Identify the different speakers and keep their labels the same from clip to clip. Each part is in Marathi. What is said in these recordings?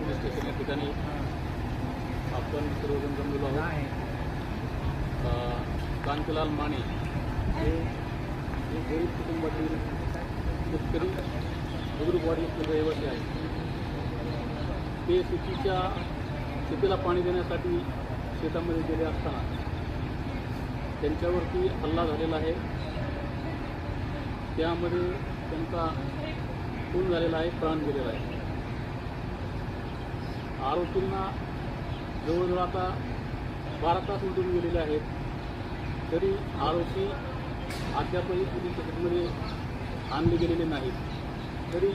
Speaker 1: पोलीस स्टेशन या ठिकाणी आपण सर्वजण जमलेलो आहोत. कांतीलाल माने हे गरीब कुटुंबातील शेतकरी बुजुर्गवाडी येथील रहिवासी आहेत. ते शेतीच्या शेतीला पाणी देण्यासाठी शेतामध्ये गेले असताना त्यांच्यावरती हल्ला झालेला आहे. त्यामध्ये त्यांचा खून झालेला आहे प्राण गेलेला आहे. आरोपींना जवळजवळ आता बारा तास उलटून गेलेले आहेत. तरी आरोपी अद्यापही पोलीस स्टेशनमध्ये आणले गेलेले नाहीत. तरी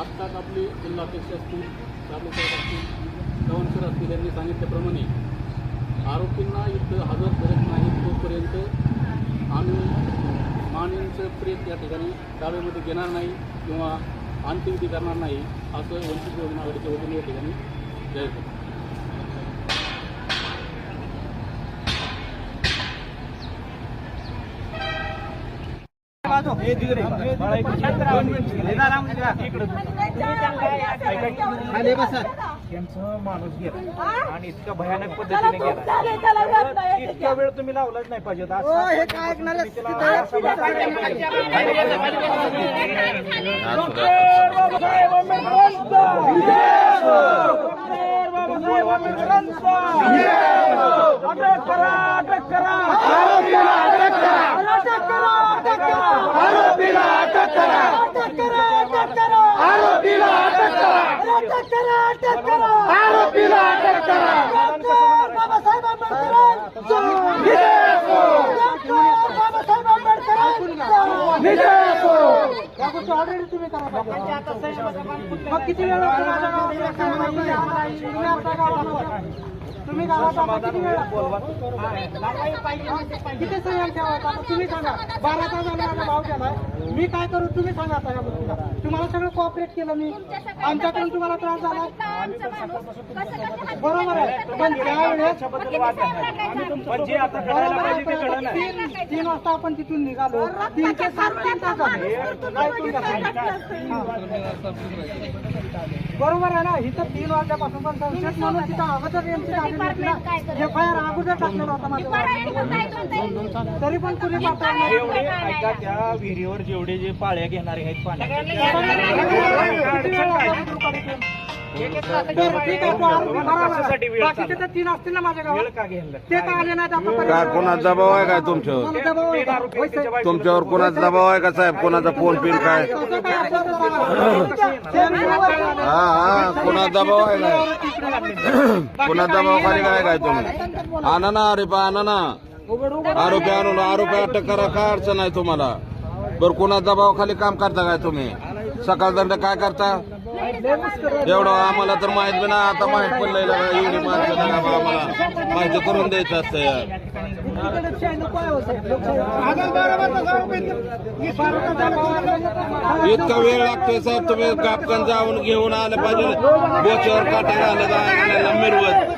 Speaker 1: आत्ताच आपले जिल्हाध्यक्ष असतील तालुका असतील चव्हाणसर असतील यांनी सांगितल्याप्रमाणे आरोपींना इथं हजर करत नाही तोपर्यंत आम्ही मानेंचं प्रेत या ठिकाणी दाव्यामध्ये घेणार नाही किंवा अंत्यविधी करणार नाही असं वंचित योजना आघाडीच्या वतीने या ठिकाणी
Speaker 2: त्यांचं माणूस गेला आणि इतका भयानक पद्धतीने गेला इतका वेळ तुम्ही लावलाच नाही पाहिजे होता. असं-
Speaker 3: हे काय ऐकणार आहे?
Speaker 2: तुम्ही
Speaker 3: तिथं
Speaker 2: त्याला
Speaker 3: असं
Speaker 2: असं
Speaker 3: बसायला आरोपीला अटक करा अटक करा अटक करा आरोपीला अटक करा अटक करा अटक करा आरोपीला अटक करा बाबासाहेब आंबेडकर बाबासाहेब आंबेडकर या गोष्टी ऑलरेडी तुम्ही करा पाहिजे. मग किती वेळ लागतो तुम्ही गावात तुम्ही किती वेळ किती तुम्ही सांगा बारा तास झाले भाव केलाय मी काय करू तुम्ही सांगा आता कोऑपरेट केलं मी. आमच्याकडून तुम्हाला त्रास झाला. बरोबर आहे. पण त्यावेळेस
Speaker 2: पण जे आता करायला पाहिजे ते कळलं नाही.
Speaker 3: तीन तीन वाजता आपण तिथून निघालो. तीन ते सात तीन तास झाले. ऐकून घ्या. बरोबर आहे ना? इथं तीन वाजल्यापासून पण संशयित म्हणून तिथं अगोदर एमसी एफ आय आर अगोदर टाकलेला होता माझ्या तरी पण तुम्ही पाठवलं
Speaker 2: एवढे ऐका त्या विहिरीवर जेवढे जे पाळ्या घेणारे आहेत पाण्याचे.
Speaker 3: तीन असतील ना माझ्या गावात ते का आले
Speaker 4: काय कोणाचा दबाव आहे काय तुमच्यावर? तुमच्यावर कोणाचा दबाव आहे का साहेब? कोणाचा फोन पिन काय? हा हा कोणाचा दबाव आहे काय? कोणा दबाव खाली काय काय तुम्ही? आणा ना अरे पा आणा ना. आरोपी आणून आरोपी अटक करा काय अडचण आहे तुम्हाला? बरं कोणा दबाव खाली काम करता काय तुम्ही? सकाळदंड काय करता? एवढं आम्हाला तर माहीत बी ना आता माहीत पडलंय एवढी माहिती बा आम्हाला. माहिती करून द्यायचं असतं यार. इतका वेळ लागतोय साहेब तुम्ही कापकन जाऊन घेऊन आलं पाहिजे. बोचवर काटा आलं जायला मिरवत.